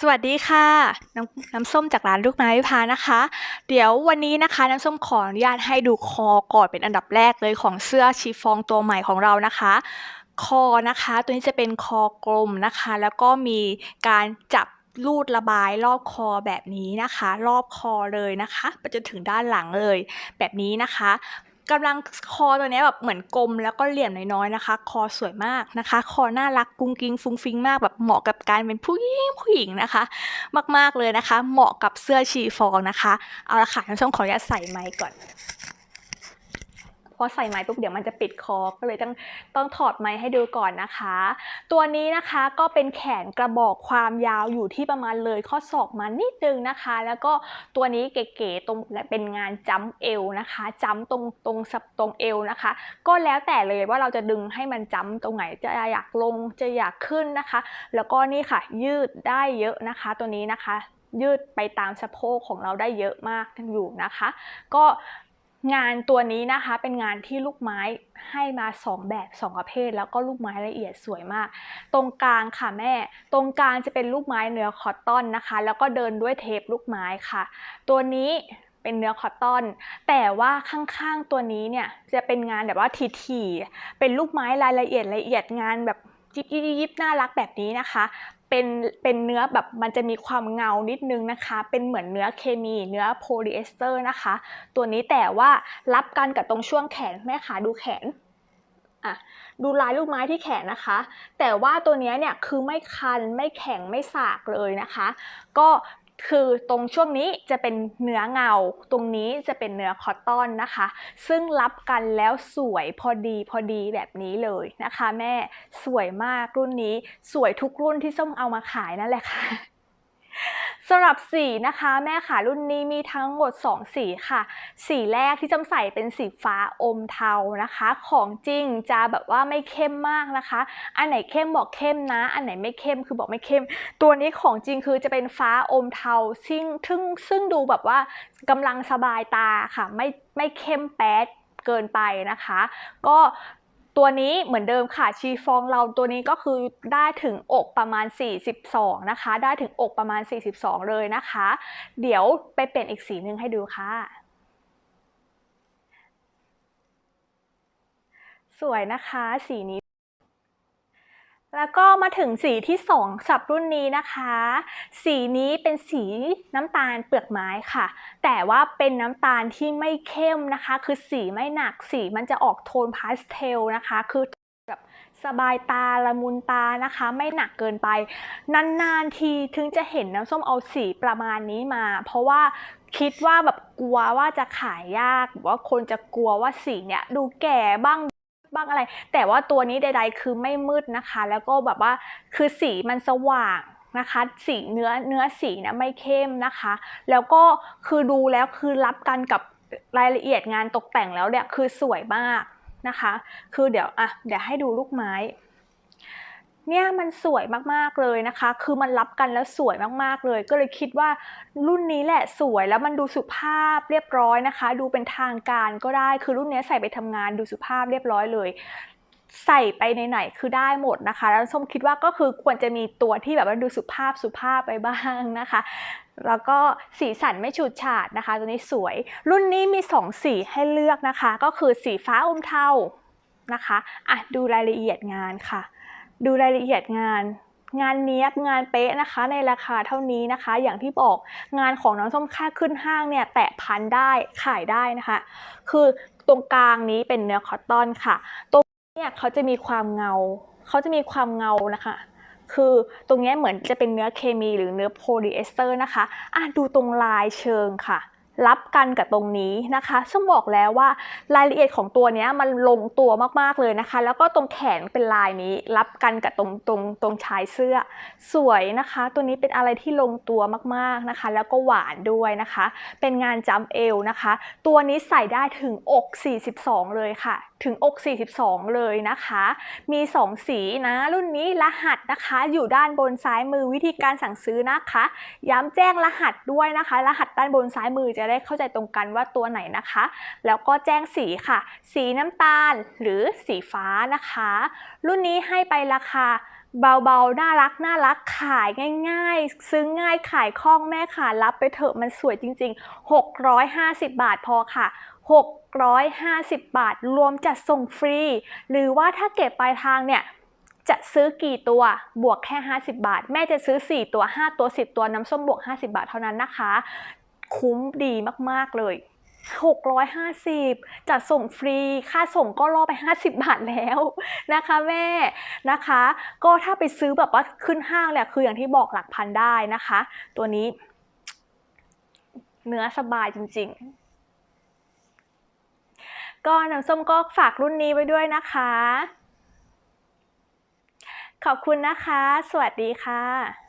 สวัสดีค่ะ น้ำน้ำส้มจากร้านลูกไม้วิภานะคะ เดี๋ยววันนี้นะคะน้ำส้มขออนุญาตให้ดูคอก่อนเป็นอันดับแรกเลยของเสื้อชีฟองตัวใหม่ของเรานะคะ คอนะคะ ตัวนี้จะเป็นคอกลมนะคะ แล้วก็มีการจับลูดระบายรอบคอแบบนี้นะคะ รอบคอเลยนะคะไปจนถึงด้านหลังเลย แบบนี้นะคะ กำลังคอตัวนี้แบบเหมือนกลมแล้วก็เหลี่ยมน้อยๆนะคะ คอสวยมากนะคะ คอน่ารักกุ้งกิ้งฟุ้งฟิ้งมากแบบเหมาะกับการเป็นผู้หญิงผู้หญิงนะคะ มากๆเลยนะคะ เหมาะกับเสื้อชีฟองนะคะ เอาละค่ะน้ำส้มขออนุญาตใส่ไมค์ก่อน อใส่ไม้ปุ๊บเดี๋ยวมันจะปิดคอ ก็เลยต้องต้องถอดไม้ให้ดูก่อนนะคะ ตัวนี้นะคะก็เป็นแขนกระบอกความยาวอยู่ที่ประมาณเลยข้อศอกมานิดนึงนะคะ แล้วก็ตัวนี้เก๋ๆตรงและเป็นงานจัมเอวนะคะจัมตรงตรงสับตรงเอวนะคะ ก็แล้วแต่เลยว่าเราจะดึงให้มันจัมตรงไหนจะอยากลงจะอยากขึ้นนะคะ แล้วก็นี่ค่ะยืดได้เยอะนะคะ ตัวนี้นะคะยืดไปตามสะโพกของเราได้เยอะมากอยู่นะคะ ก็ งานตัวนี้นะคะเป็นงานที่ลูกไม้ให้มา 2 แบบ 2 ประเภท แล้วก็ลูกไม้ละเอียดสวยมาก ตรงกลางค่ะแม่ ตรงกลางจะเป็นลูกไม้เนื้อคอตตอนนะคะ แล้วก็เดินด้วยเทปลูกไม้ค่ะ ตัวนี้เป็นเนื้อคอตตอน แต่ว่าข้างๆตัวนี้เนี่ยจะเป็นงานแบบว่าทีๆเป็นลูกไม้รายละเอียดละเอียดงานแบบยิบยิบยิบน่ารักแบบนี้นะคะ เป็นเป็นเนื้อแบบมันจะมีความเงานิดนึงนะคะ เป็นเหมือนเนื้อเคมีเนื้อโพลีเอสเตอร์นะคะ ตัวนี้แต่ว่ารับกันกับตรงช่วงแขนแม่ขาดูแขนอะดูลายลูกไม้ที่แขนนะคะ แต่ว่าตัวเนี้ยเนี่ยคือไม่คันไม่แข็งไม่สากเลยนะคะ ก็ คือตรงช่วงนี้จะเป็นเนื้อเงา ตรงนี้จะเป็นเนื้อคอตตอนนะคะ ซึ่งรับกันแล้วสวยพอดีพอดีแบบนี้เลยนะคะ แม่สวยมากรุ่นนี้สวยทุกรุ่นที่ส้มเอามาขายนั่นแหละค่ะ สำหรับสีนะคะ แม่ค่ะรุ่นนี้มีทั้งหมด 2 สีค่ะ สีแรกที่จำใส่เป็นสีฟ้าอมเทานะคะ ของจริงจะแบบว่าไม่เข้มมากนะคะ อันไหนเข้มบอกเข้มนะ อันไหนไม่เข้มคือบอกไม่เข้ม ตัวนี้ของจริงคือจะเป็นฟ้าอมเทาซึ่งซึ่งซึ่งดูแบบว่ากำลังสบายตาค่ะ ไม่ไม่เข้มแป๊ดเกินไปนะคะ ก็ ตัวนี้เหมือนเดิมค่ะชีฟองเราตัวนี้ก็คือได้ถึงอกประมาณ 42 นะคะ ได้ถึงอกประมาณ 42 เลยนะคะ เดี๋ยวไปเปลี่ยนอีกสีหนึ่งให้ดูค่ะ สวยนะคะสีนี้ แล้วก็มาถึงสีที่2สับรุ่นนี้นะคะ สีนี้เป็นสีน้ำตาลเปลือกไม้ค่ะ แต่ว่าเป็นน้ำตาลที่ไม่เข้มนะคะ คือสีไม่หนักสีมันจะออกโทนพาสเทลนะคะ คือแบบสบายตาละมุนตานะคะ ไม่หนักเกินไป นานๆทีถึงจะเห็นน้ำส้มเอาสีประมาณนี้มา เพราะว่าคิดว่าแบบกลัวว่าจะขายยากว่าคนจะกลัวว่าสีเนี้ยดูแก่บ้าง บ้างอะไร แต่ว่าตัวนี้ใด ๆ คือไม่มืดนะคะ แล้วก็แบบว่าคือสีมันสว่างนะคะสีเนื้อเนื้อสีนะไม่เข้มนะคะ แล้วก็คือดูแล้วคือรับกันกับรายละเอียดงานตกแต่งแล้วเนี่ยคือสวยมากนะคะ คือเดี๋ยวอะเดี๋ยวให้ดูลูกไม้ เนี่ยมันสวยมากๆเลยนะคะ คือมันรับกันแล้วสวยมากๆเลย ก็เลยคิดว่ารุ่นนี้แหละสวยแล้วมันดูสุภาพเรียบร้อยนะคะ ดูเป็นทางการก็ได้ คือรุ่นนี้ใส่ไปทำงานดูสุภาพเรียบร้อยเลย ใส่ไปในไหนคือได้หมดนะคะ แล้วส้มคิดว่าก็คือควรจะมีตัวที่แบบว่าดูสุภาพสุภาพไปบ้างนะคะ แล้วก็สีสันไม่ฉูดฉาดนะคะ ตัวนี้สวย รุ่นนี้มี 2 สีให้เลือกนะคะ ก็คือสีฟ้าอมเทานะคะอะดูรายละเอียดงานค่ะ ดูรายละเอียดงาน งานเนี้ยบงานเป๊ะนะคะ ในราคาเท่านี้นะคะ อย่างที่บอกงานของน้องส้มค่าขึ้นห้างเนี่ยแตะพันได้ขายได้นะคะ คือตรงกลางนี้เป็นเนื้อคอตตอนค่ะ ตรงเนี่ยเขาจะมีความเงาเขาจะมีความเงานะคะคือตรงนี้เหมือนจะเป็นเนื้อเคมีหรือเนื้อโพลีเอสเตอร์นะคะ อะดูตรงลายเชิงค่ะ รับกันกับตรงนี้นะคะ ซึ่งบอกแล้วว่ารายละเอียดของตัวนี้มันลงตัวมากๆเลยนะคะ แล้วก็ตรงแขนเป็นลายนี้รับกันกับตรงตรงตรงชายเสื้อ สวยนะคะ ตัวนี้เป็นอะไรที่ลงตัวมากๆนะคะ แล้วก็หวานด้วยนะคะ เป็นงานจัมเอลนะคะ ตัวนี้ใส่ได้ถึงอก 42 เลยค่ะ ถึงอก 42 เลยนะคะ มี 2 สีนะ รุ่นนี้รหัสนะคะ อยู่ด้านบนซ้ายมือวิธีการสั่งซื้อนะคะ ย้ำแจ้งรหัสด้วยนะคะ รหัสด้านบนซ้ายมือจะได้เข้าใจตรงกันว่าตัวไหนนะคะ แล้วก็แจ้งสีค่ะ สีน้ำตาลหรือสีฟ้านะคะ รุ่นนี้ให้ไปราคาเบาๆ น่ารัก น่ารัก ขายง่ายๆ ซื้อง่าย ขายคล่องแม่ค่ะ รับไปเถอะ มันสวยจริง ๆ 650 บาทพอค่ะ 650 บาท รวมจัดส่งฟรี หรือว่าถ้าเก็บปลายทางเนี่ยจะซื้อกี่ตัวบวกแค่ 50 บาท แม่จะซื้อ 4 ตัว 5 ตัว 10 ตัวน้ำส้มบวก 50 บาทเท่านั้นนะคะ คุ้มดีมาก ๆ เลย 650 จัดส่งฟรี ค่าส่งก็ล่อไป 50 บาทแล้วนะคะแม่นะคะ ก็ถ้าไปซื้อแบบว่าขึ้นห้างเนี่ยคืออย่างที่บอกหลักพันได้นะคะ ตัวนี้ เนื้อสบายจริง ๆ ก็น้ำส้มก็ฝากรุ่นนี้ไว้ด้วยนะคะ ขอบคุณนะคะ สวัสดีค่ะ